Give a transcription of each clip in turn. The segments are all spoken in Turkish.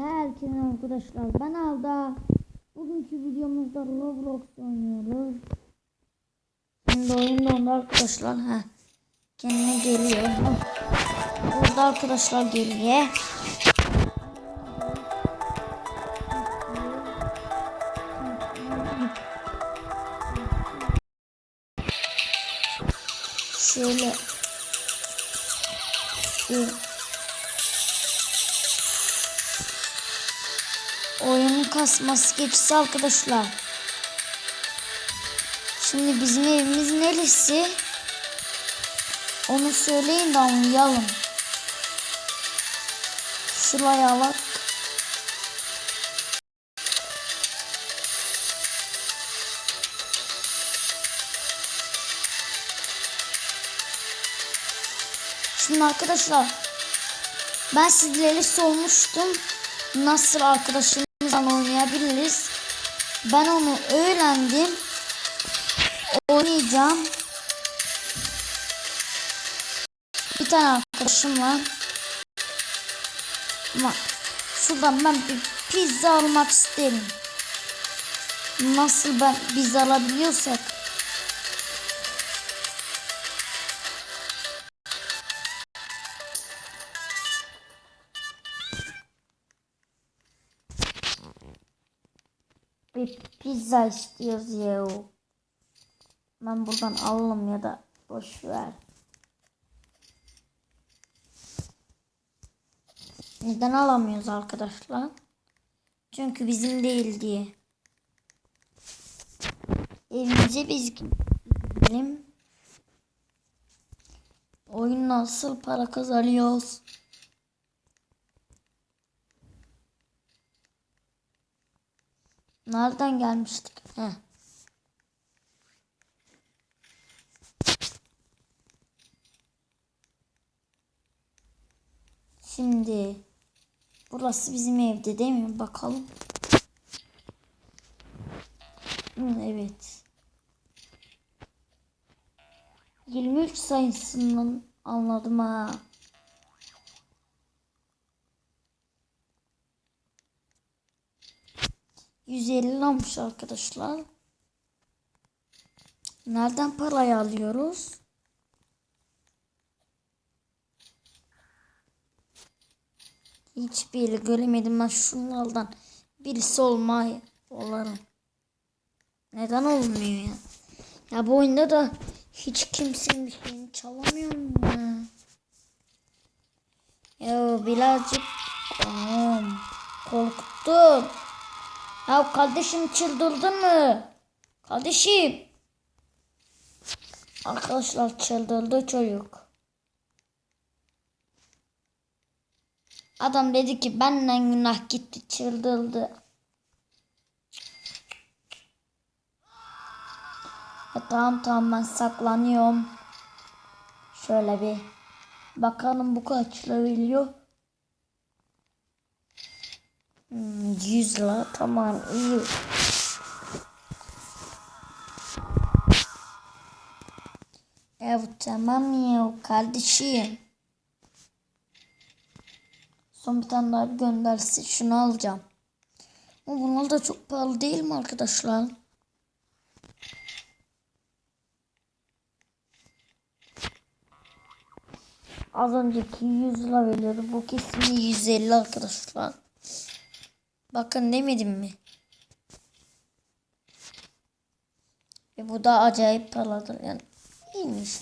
Herkese arkadaşlar ben Alda. Bugünkü videomuzda Roblox oynuyoruz. Şimdi oyun dondu arkadaşlar. Ha. Kendine geliyor. Burada arkadaşlar geliyor. Şöyle bir oyunun kasması geçti arkadaşlar. Şimdi bizim evimiz neresi? Onu söyleyin de anlayalım. Şuraya bak. Şimdi arkadaşlar ben sizlere sormuştum nasıl arkadaşımızla oynayabiliriz. Ben onu öğrendim. Oynayacağım. Bir tane arkadaşım var. Ama şuradan ben bir pizza almak isterim. Nasıl ben pizza alabiliyorsak. Pizza istiyoruz ya. Ben buradan alalım ya da boş ver. Neden alamıyoruz arkadaşlar? Çünkü bizim değil diye. Evimize biz gidelim. Oyun nasıl para kazanıyoruz? Nereden gelmiştik? Heh. Şimdi burası bizim evde değil mi? Bakalım. Evet. 23 sayısından anladım ha. Yüz elli olmuş arkadaşlar. Nereden parayı alıyoruz? Hiçbir yeri göremedim ben şunlardan birisi olmayı olarım. Neden olmuyor ya? Ya bu oyunda da hiç kimsenin bir şeyini çalamıyorum ya. Ya birazcık Aman, korktum. Ya kardeşim çıldırdın mı? Kardeşim. Arkadaşlar çıldırdı çocuk. Adam dedi ki benden günah gitti çıldırdı. Ya tamam tamam ben saklanıyorum. Şöyle bir bakalım bu kaç veriyor. Hmm, 100 la tamam iyi. Evet tamam ya kardeşim. Son bir tane daha gönderse şunu alacağım. Ama bunlar da çok pahalı değil mi arkadaşlar? Az önceki 100 lira veriyordu. Bu kesin 150 arkadaşlar. Bakın demedim mi? Ve bu da acayip paradır yani. İyiymiş.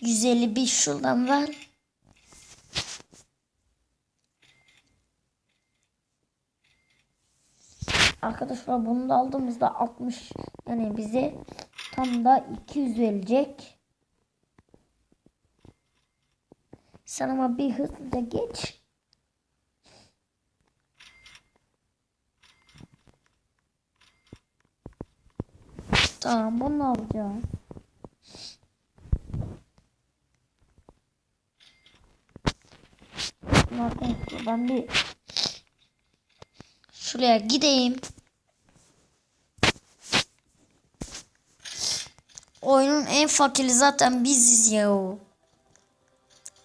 151 şuradan ver. Arkadaşlar bunu da aldığımızda 60 yani bize tam da 200 verecek. Sen ama bir hızlıca geç. Tamam bunu alacağım. Ben bir şuraya gideyim. Oyunun en fakiri zaten biziz ya.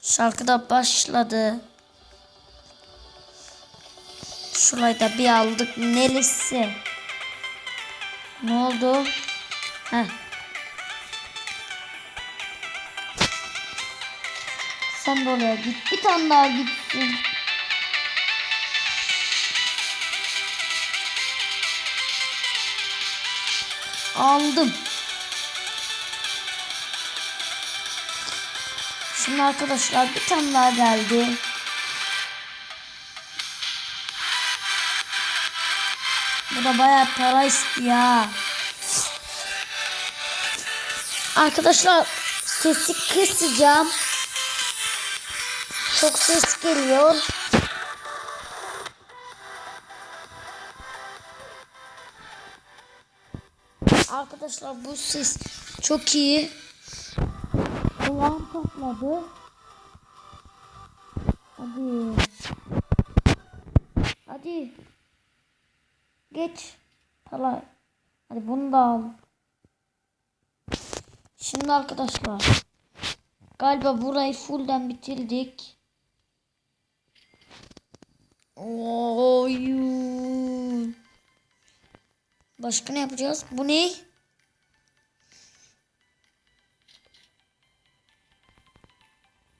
Şarkı da başladı. Şurayı da bir aldık. Neresi? Ne oldu? Heh. Sen de oraya git. Bir tane daha gitsin. Aldım. Şimdi arkadaşlar bir tane daha geldi. Bu da bayağı para istiyor. Arkadaşlar sesi kısacağım. Çok ses geliyor. Arkadaşlar bu ses çok iyi. Kulağım patladı. Hadi. Hadi. Geç. Pala. Hadi bunu da al. Şimdi arkadaşlar. Galiba burayı fullden bitirdik. Oy. Başka ne yapacağız? Bu ne?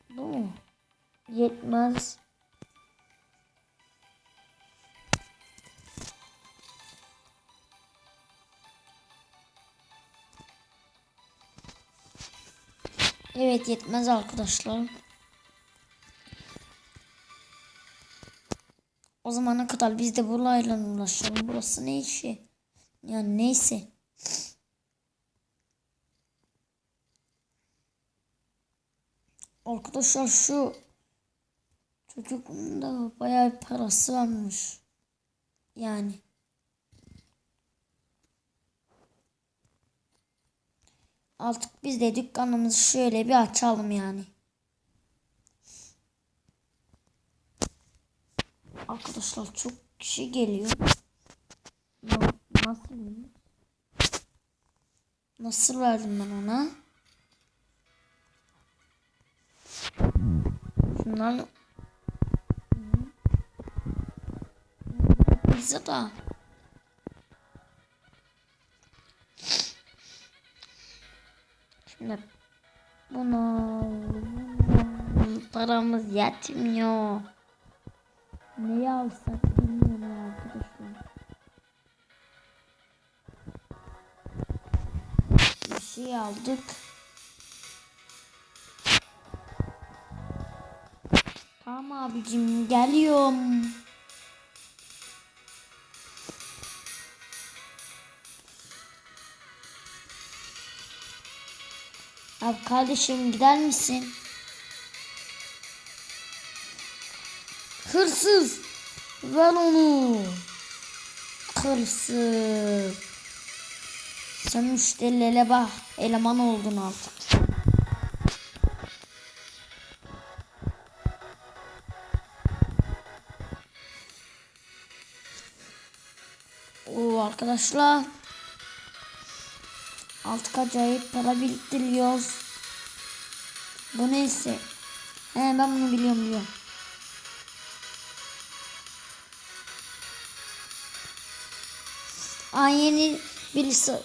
Bu mu? Yetmez. Yetmez arkadaşlar. O zamana kadar biz de burayla uğraşalım. Burası ne işi? Yani neyse. Arkadaşlar şu çocuğun da bayağı parası varmış. Yani. Artık biz de dükkanımızı şöyle bir açalım yani. Arkadaşlar çok kişi geliyor. Na- Nasıl? Nasıl verdim ben ona? Şundan Pizza da. Şimdi buna paramız yetmiyor. Neyi alsak bilmiyorum arkadaşlar. Bir şey aldık. Tamam abicim geliyorum. Abi kardeşim gider misin? Hırsız. Ver onu. Hırsız. Sen müşterilere bak. Eleman oldun artık. Arkadaşlar. Artık acayip para biriktiriyoruz. Bu neyse. He ben bunu biliyorum biliyorum. Aa yeni birisi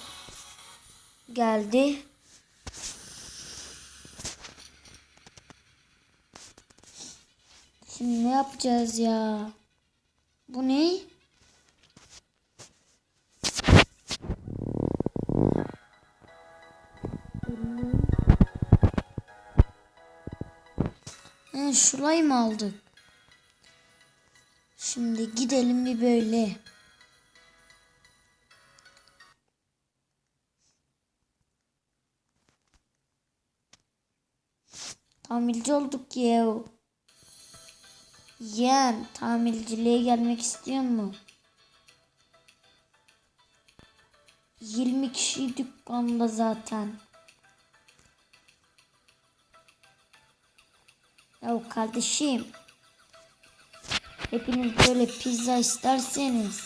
geldi. Şimdi ne yapacağız ya? Bu ne? Şurayı mı aldık? Şimdi gidelim bir böyle. Tamirci olduk ya. Yeğen tamirciliğe gelmek istiyor mu? 20 kişi dükkanda zaten. Ya kardeşim. Hepiniz böyle pizza isterseniz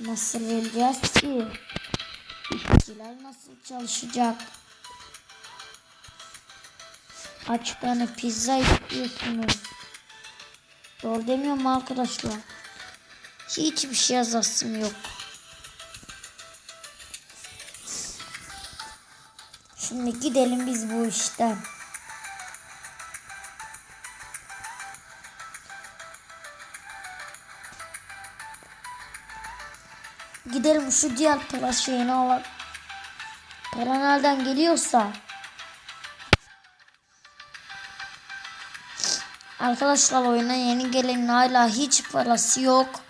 nasıl vereceğiz ki? İşçiler nasıl çalışacak? Kaç tane pizza istiyorsunuz? Doğru demiyorum arkadaşlar? Hiçbir şey yazasım yok. Şimdi gidelim biz bu işten. Gidelim şu diğer para şeyini alalım. Para nereden geliyorsa. Arkadaşlar oyuna yeni gelen hala hiç parası yok.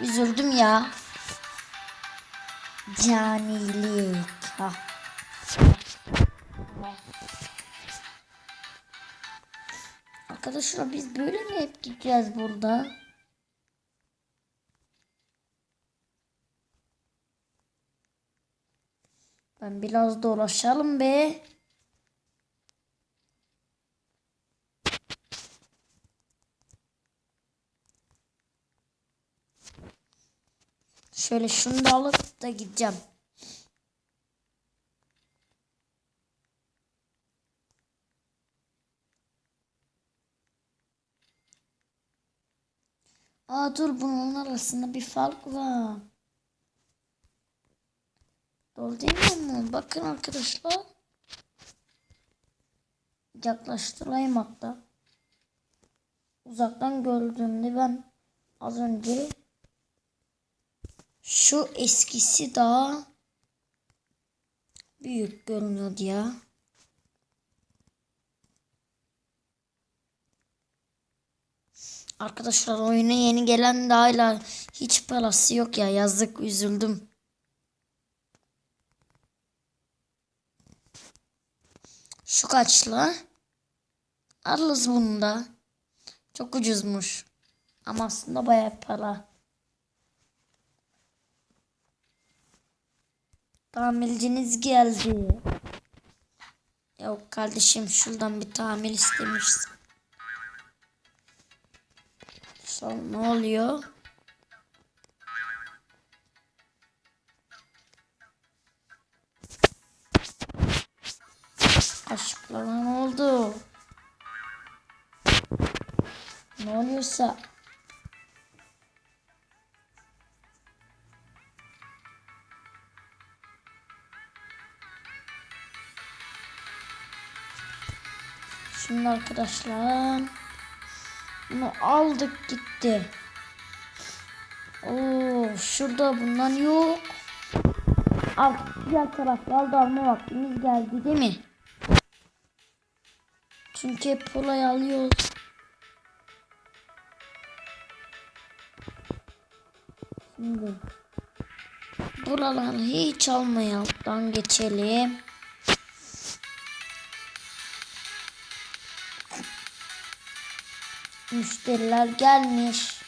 Üzüldüm ya. Canilik. Ha. Arkadaşlar biz böyle mi hep gideceğiz burada? Ben biraz dolaşalım be. Şöyle şunu da alıp da gideceğim. Aa dur bunun arasında bir fark var. Doğru değil mi? Bakın arkadaşlar. Yaklaştırayım hatta. Uzaktan gördüğümde ben az önce şu eskisi daha büyük görünüyordu ya. Arkadaşlar oyuna yeni gelen de hala hiç parası yok ya yazık üzüldüm. Şu kaçlı? Alırız bunu da. Çok ucuzmuş. Ama aslında bayağı para. Tamirciniz geldi. Yok kardeşim şuradan bir tamir istemişsin. Sonra ne oluyor? Aşklara ne oldu? Ne oluyorsa Şimdi arkadaşlar bunu aldık gitti. Oo şurada bundan yok. Al diğer taraflarda alma vaktimiz geldi değil mi? Çünkü hep kolay alıyoruz. Şimdi buraları hiç almayalım. geçelim. Müşteriler gelmiş.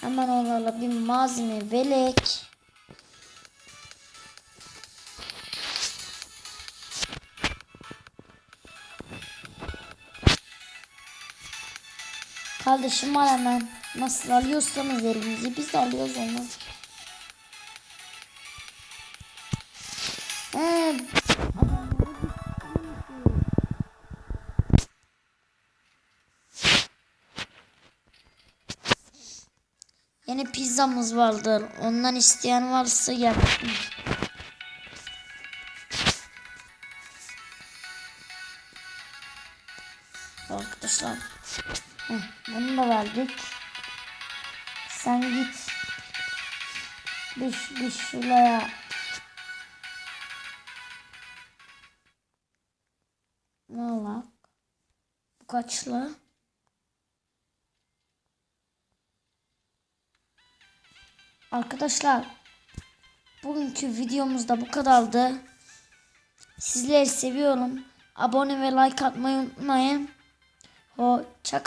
Hemen onlarla bir malzeme velek. Kardeşim var hemen. Nasıl alıyorsanız elinizi biz de alıyoruz onu. Ee, Yeni pizzamız vardır. Ondan isteyen varsa gel. Arkadaşlar. Bunu da verdik. Sen git. Bir, bir şuraya. Ne alak? Bu kaçlı? Arkadaşlar bugünkü videomuzda bu kadardı. Sizleri seviyorum. Abone ve like atmayı unutmayın. Hoşça kalın.